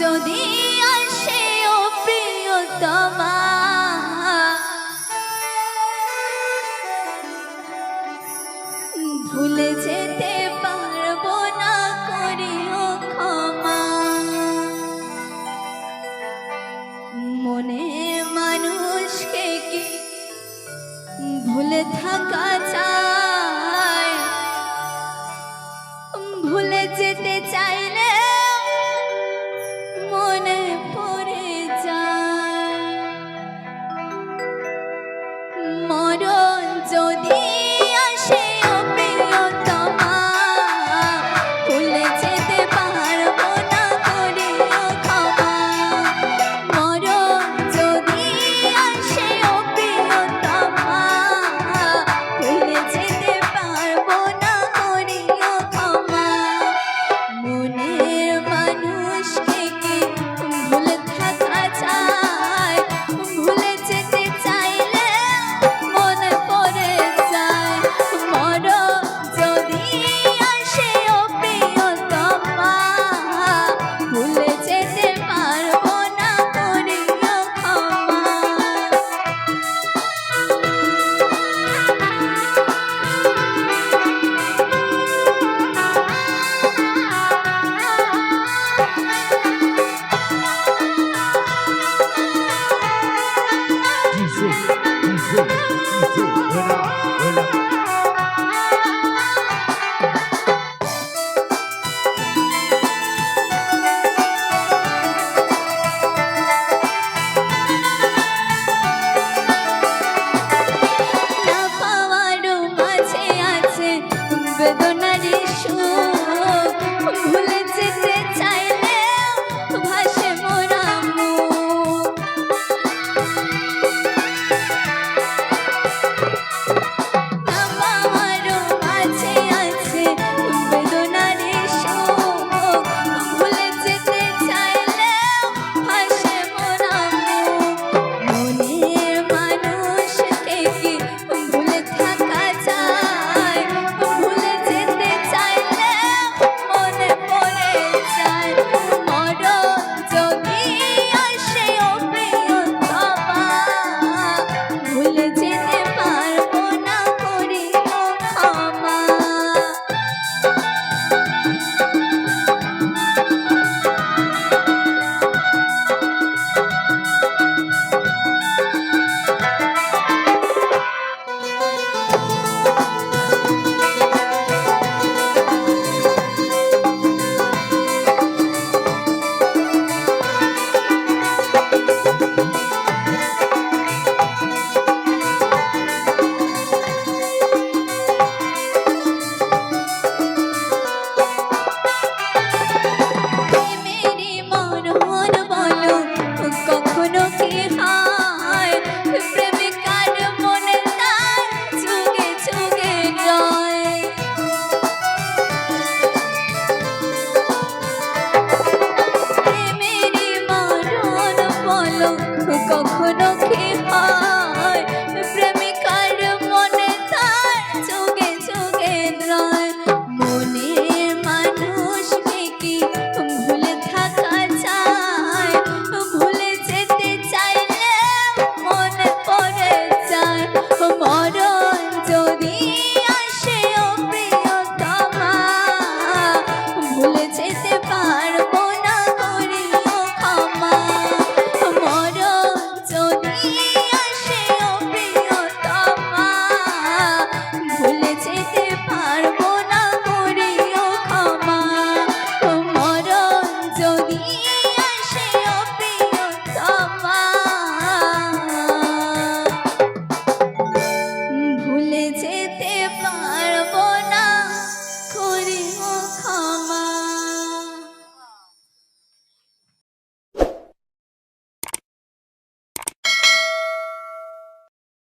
যদি আসে, ও প্রিয়তমা। ভুলে যেতে পারব না, করিও ক্ষমা। মনে মানুষকে কি ভুলে থাকা চায় ভুলে যেতে চাইলে যদি বেদনারি সুখ ভুলে যেতে কখনো কি হয়? প্রেমী বাড়িতে